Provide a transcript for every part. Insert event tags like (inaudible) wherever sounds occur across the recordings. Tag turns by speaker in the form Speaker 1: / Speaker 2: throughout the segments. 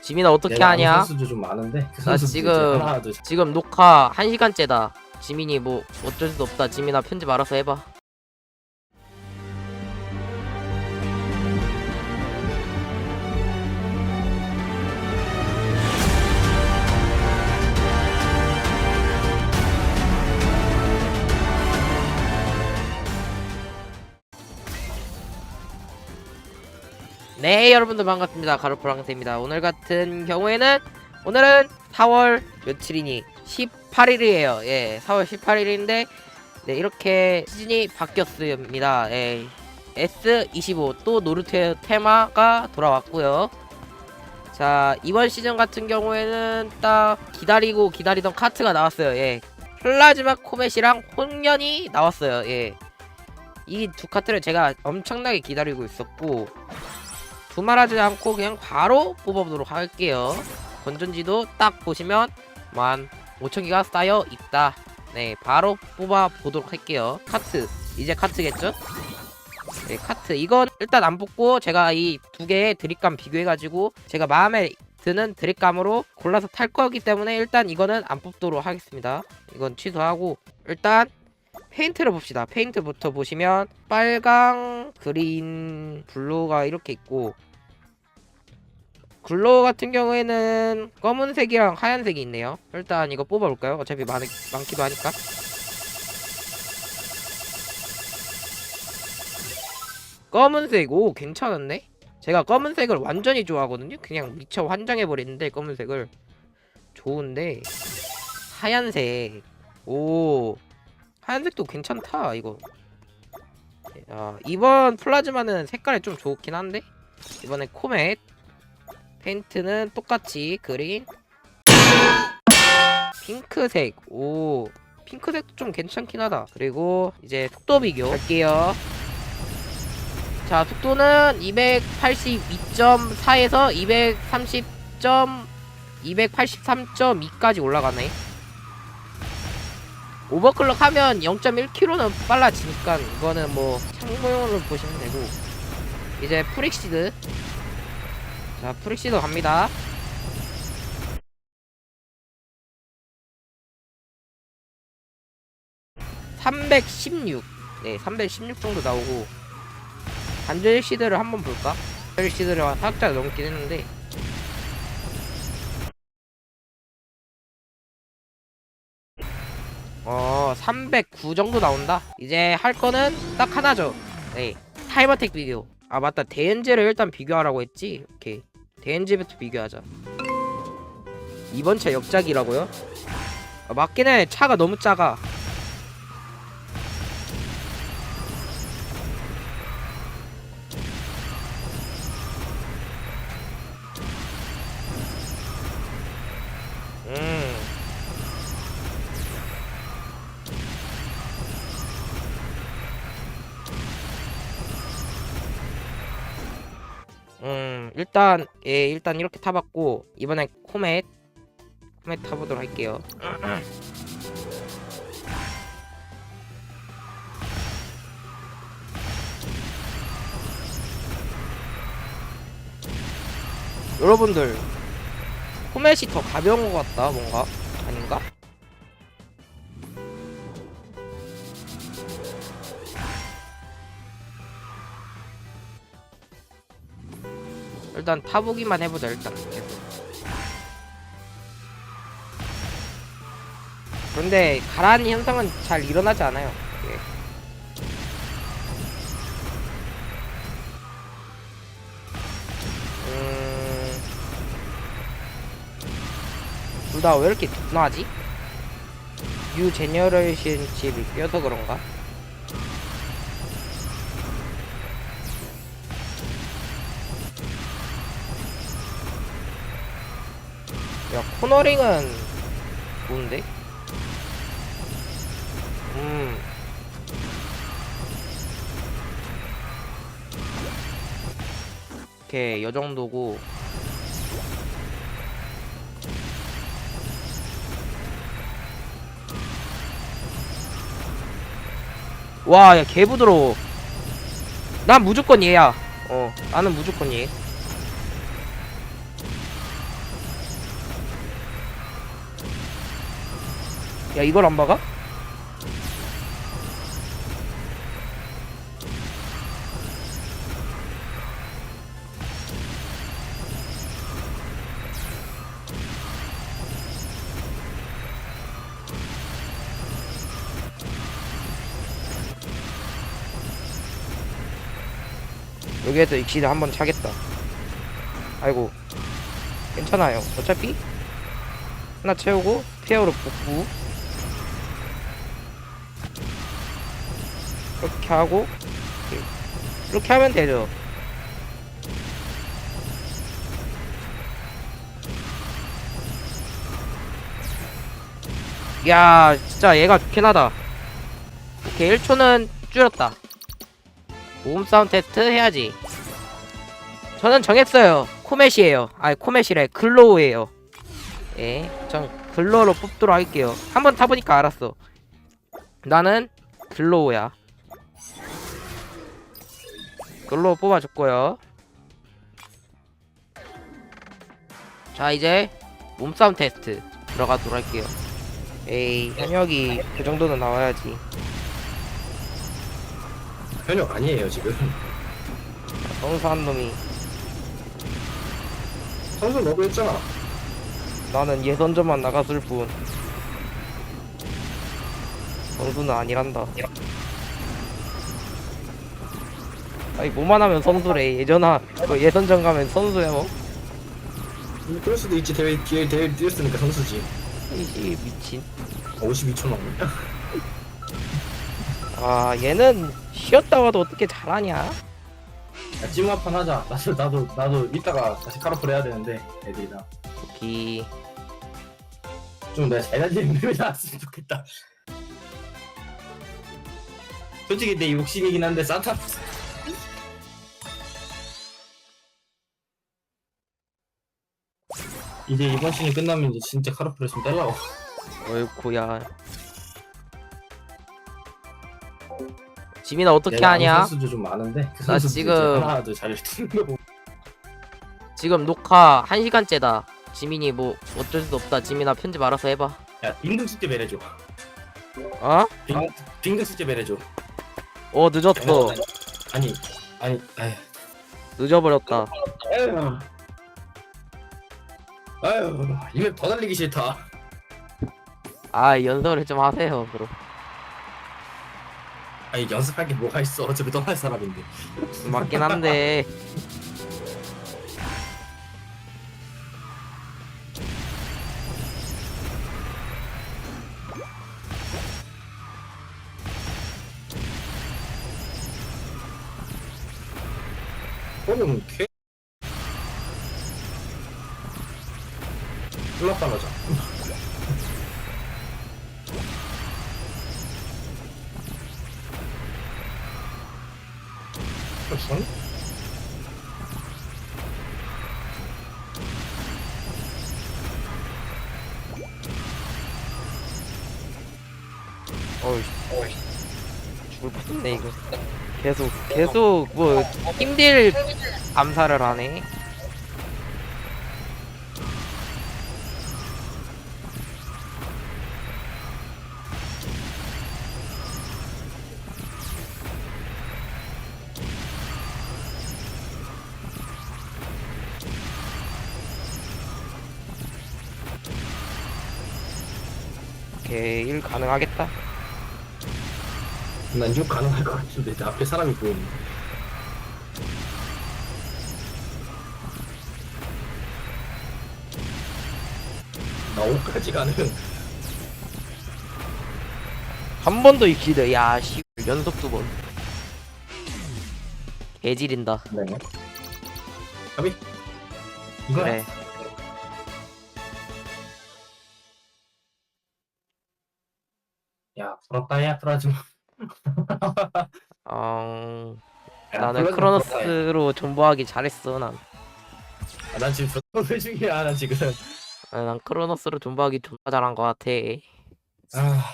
Speaker 1: 지민아 어떻게
Speaker 2: 내가 아는
Speaker 1: 하냐?
Speaker 2: 좀 많은데 그
Speaker 1: 나
Speaker 2: 선수들
Speaker 1: 지금-
Speaker 2: 하나 둘
Speaker 1: 지금 녹화 1시간째다. 지민이 뭐 어쩔 수 없다. 지민아 편집 알아서 해봐. 네 여러분들 반갑습니다. 가루프랑스입니다. 오늘 같은 경우에는 오늘은 4월 며칠이니 18일이에요. 예 4월 18일인데 네 이렇게 시즌이 바뀌었습니다. 예 S25 또 노르테 테마가 돌아왔고요. 자 이번 시즌 같은 경우에는 딱 기다리고 기다리던 카트가 나왔어요. 예 플라즈마 코멧이랑 혼연이 나왔어요. 예 이 두 카트를 제가 엄청나게 기다리고 있었고 두말하지 않고 그냥 바로 뽑아보도록 할게요. 건전지도 딱 보시면 만 5천개가 쌓여 있다. 네, 바로 뽑아보도록 할게요. 카트. 이제 카트겠죠? 네, 카트. 이건 일단 안 뽑고 제가 이 두 개의 드립감 비교해가지고 제가 마음에 드는 드립감으로 골라서 탈 거기 때문에 일단 이거는 안 뽑도록 하겠습니다. 이건 취소하고 일단 페인트를 봅시다. 페인트부터 보시면 빨강, 그린, 블루가 이렇게 있고 글로우 같은 경우에는 검은색이랑 하얀색이 있네요. 일단 이거 뽑아볼까요? 어차피 많, 많기도 하니까. 검은색, 오, 괜찮았네? 제가 검은색을 완전히 좋아하거든요? 그냥 미쳐 환장해버리는데, 검은색을. 좋은데, 하얀색. 오, 하얀색도 괜찮다, 이거. 아, 이번 플라즈마는 색깔이 좀 좋긴 한데? 이번에 코멧. 펜트는 똑같이 그린 핑크색 오 핑크색도 좀 괜찮긴 하다 그리고 이제 속도 비교 할게요 자 속도는 282.4에서 230. 283.2까지 올라가네 오버클럭 하면 0.1km는 빨라지니까 이거는 뭐 참고용으로 보시면 되고. 이제 프릭시드. 자, 프릭시도 갑니다. (316) 네, (316) 정도 나오고. 반절 시드를 한번 볼까? 반절 시드를 살짝 넘긴 했는데 어, (309) 정도 나온다. 이제 할 거는 딱 하나죠. 네, 타이머텍 비교. 아 맞다. 대엔제를 일단 비교하라고 했지? 오케이. 대엔제부터 비교하자. 이번 차 역작이라고요? 아, 맞긴 해. 차가 너무 작아 일단 예 일단 이렇게 타봤고 이번엔 코멧 코멧 타보도록 할게요 (clears throat) 여러분들 코멧이 더 가벼운 것 같다 뭔가? 일단 타보기만 해보자 일단 그런데 가라앉는 현상은 잘 일어나지 않아요 예. 음... 둘다 왜 이렇게 둔하지? 뉴 제너레이션 칩이 껴서 그런가? 코너링은 좋은데? 음. 오케이 요 정도고. 와 야 개 부드러워. 난 무조건 얘야. 어 나는 무조건 얘 야 이걸 안 막아? 여기에서 익시드 한번 차겠다. 아이고 괜찮아요. 어차피 하나 채우고 피어로 복구 이렇게 하고 이렇게, 하면 되죠. 야 진짜 얘가 좋긴 하다. 오케이 1초는 줄였다. 사운드 테스트 해야지. 저는 정했어요. 코멧이에요. 아니 코멧이래. 글로우예요. 예, 전 글로우로 뽑도록 할게요. 한번 타보니까 알았어. 나는 글로우야. 글로우 뽑아줬고요. 자 이제 몸싸움 테스트 들어가도록 할게요. 에이 현역이 그 정도는 나와야지.
Speaker 2: 현역 아니에요 지금
Speaker 1: 성수한 놈이
Speaker 2: 선수 너무 했잖아
Speaker 1: 나는 예선전만 나갔을 뿐. 선수는 아니란다. 아니 뭐만 하면 선수래. 예전아 그 예선전 가면 선수야 뭐.
Speaker 2: 음, 그럴 수도 있지 대회 뒤에 대회 뛰었으니까 선수지
Speaker 1: 이씨 미친.
Speaker 2: 52초 남네
Speaker 1: 아 얘는 쉬었다 와도 어떻게 잘하냐?
Speaker 2: 야, 찜 한판 하자 나도 나도 나도 이따가 다시 카로플 해야 되는데 애들이랑
Speaker 1: 오케이.
Speaker 2: 좀 내가 잘 다니는 맵이 나왔으면 좋겠다 솔직히 내 욕심이긴 한데 산타 이제 이번 시즌 끝나면 이제 진짜 카로플을 좀 떼려고
Speaker 1: 어이쿠야. 지민아 어떻게
Speaker 2: 내가 아는
Speaker 1: 하냐?
Speaker 2: 선수도 좀 많은데 그
Speaker 1: 나
Speaker 2: 선수들
Speaker 1: 지금-
Speaker 2: 이제 하나 뛰는 거 보고
Speaker 1: 지금 녹화 1 시간째다. 지민이 뭐 어쩔 수 없다. 지민아 편집 알아서 해봐.
Speaker 2: 야 빙등 숙제 배려줘
Speaker 1: 어?
Speaker 2: 빙, 빙등 숙제 배려줘
Speaker 1: 어 늦었어.
Speaker 2: 아니 아니 아휴
Speaker 1: 늦어버렸다.
Speaker 2: 아휴 아휴 이맵 더 달리기 싫다.
Speaker 1: 아 연설을 좀 하세요 그럼.
Speaker 2: 아니 연습할 게 뭐가 있어? 어차피 떠날 사람인데.
Speaker 1: 맞긴 한데.
Speaker 2: 그러면 쾌 플랍 하자 선?
Speaker 1: 어이 죽을 뻔했네 이거. 계속 계속 뭐 힘들 암살을 하네. 오케이 일 가능하겠다.
Speaker 2: 난좀 가능할 것 같은데 내 앞에 사람이 보이는데 나 5까지 가는
Speaker 1: 한 번도 익히드. 야씨 연속 두 번. 개지린다.
Speaker 2: 네. 가비 이거야
Speaker 1: 그래.
Speaker 2: 야 부럽다 야 프라즈마
Speaker 1: 어...
Speaker 2: 야,
Speaker 1: 나는
Speaker 2: 부럽다, 야.
Speaker 1: 크로노스로 존버하기 잘했어 난.
Speaker 2: 아, 난 지금 전투 중이야 난 지금
Speaker 1: 아, 난 크로노스로 존버하기 존나 잘한 것 같아.
Speaker 2: 아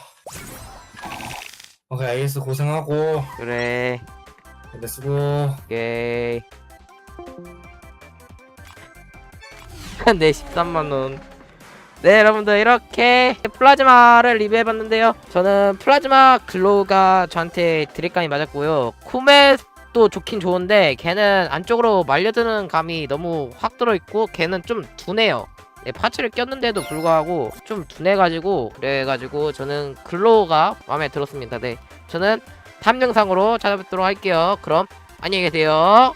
Speaker 2: 오케이 알겠어 고생하고
Speaker 1: 그래.
Speaker 2: 근데 수고
Speaker 1: 오케이. 내 13만 원. 네 여러분들 이렇게 플라즈마를 리뷰해봤는데요. 저는 플라즈마 글로우가 저한테 드립감이 맞았고요. 쿠메도 좋긴 좋은데 걔는 안쪽으로 말려드는 감이 너무 확 들어있고 걔는 좀 둔해요. 네, 파츠를 꼈는데도 불구하고 좀 둔해가지고 그래가지고 저는 글로우가 마음에 들었습니다. 네 저는 다음 영상으로 찾아뵙도록 할게요. 그럼 안녕히 계세요